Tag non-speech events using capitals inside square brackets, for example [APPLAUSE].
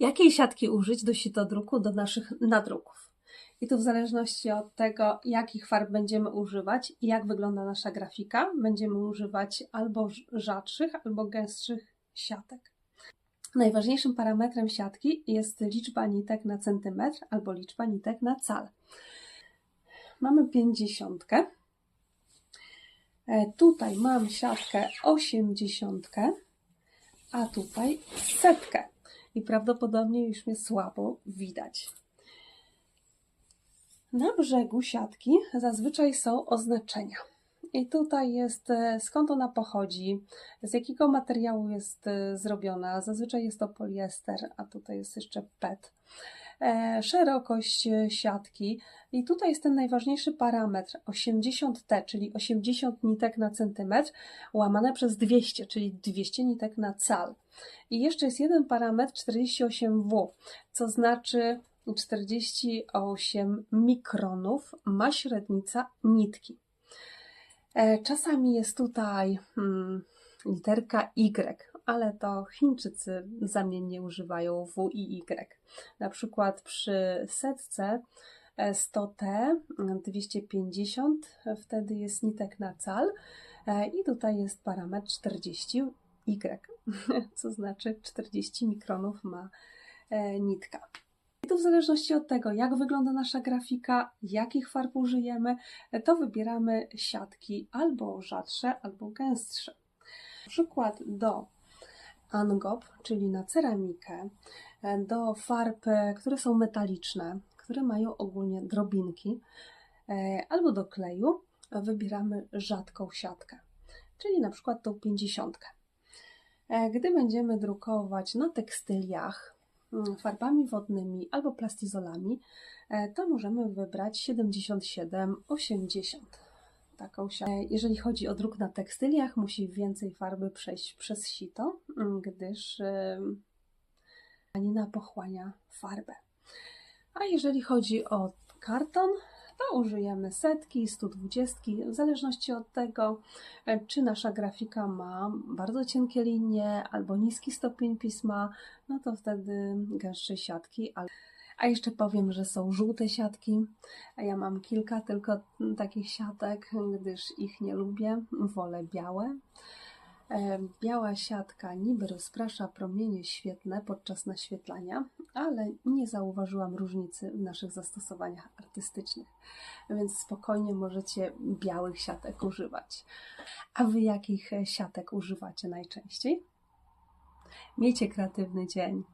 Jakiej siatki użyć do sitodruku, do naszych nadruków? I tu w zależności od tego, jakich farb będziemy używać i jak wygląda nasza grafika, będziemy używać albo rzadszych, albo gęstszych siatek. Najważniejszym parametrem siatki jest liczba nitek na centymetr albo liczba nitek na cal. Mamy 50. E, tutaj mam siatkę 80, a tutaj setkę. I prawdopodobnie już mnie słabo widać. Na brzegu siatki zazwyczaj są oznaczenia. I tutaj jest e, skąd ona pochodzi, z jakiego materiału jest e, zrobiona. Zazwyczaj jest to poliester, a tutaj jest jeszcze PET. E, szerokość siatki i tutaj jest ten najważniejszy parametr 80T, czyli 80 nitek na centymetr, łamane przez 200, czyli 200 nitek na cal. I jeszcze jest jeden parametr 48W, co znaczy 48 mikronów ma średnica nitki. E, czasami jest tutaj hmm, literka Y, ale to Chińczycy zamiennie używają W i Y. Na przykład przy setce 100T 250, wtedy jest nitek na cal e, i tutaj jest parametr 40Y, [LAUGHS] co znaczy 40 mikronów ma e, nitka to w zależności od tego, jak wygląda nasza grafika, jakich farb użyjemy, to wybieramy siatki albo rzadsze, albo gęstsze. Przykład do angop, czyli na ceramikę, do farb, które są metaliczne, które mają ogólnie drobinki, albo do kleju wybieramy rzadką siatkę, czyli na przykład tą 50. Gdy będziemy drukować na tekstyliach, farbami wodnymi albo plastizolami, e, to możemy wybrać 77-80. Taką siatkę. Jeżeli chodzi o druk na tekstyliach, musi więcej farby przejść przez sito, mm, gdyż anina pochłania farbę. A jeżeli chodzi o karton, to użyjemy setki, 120, w zależności od tego, e, czy nasza grafika ma bardzo cienkie linie albo niski stopień pisma, no to wtedy gęstsze siatki. A jeszcze powiem, że są żółte siatki. Ja mam kilka tylko takich siatek, gdyż ich nie lubię. Wolę białe. E, biała siatka niby rozprasza promienie świetlne podczas naświetlania, ale nie zauważyłam różnicy w naszych zastosowaniach artystycznych, więc spokojnie możecie białych siatek używać. A wy jakich siatek używacie najczęściej? Miejcie kreatywny dzień.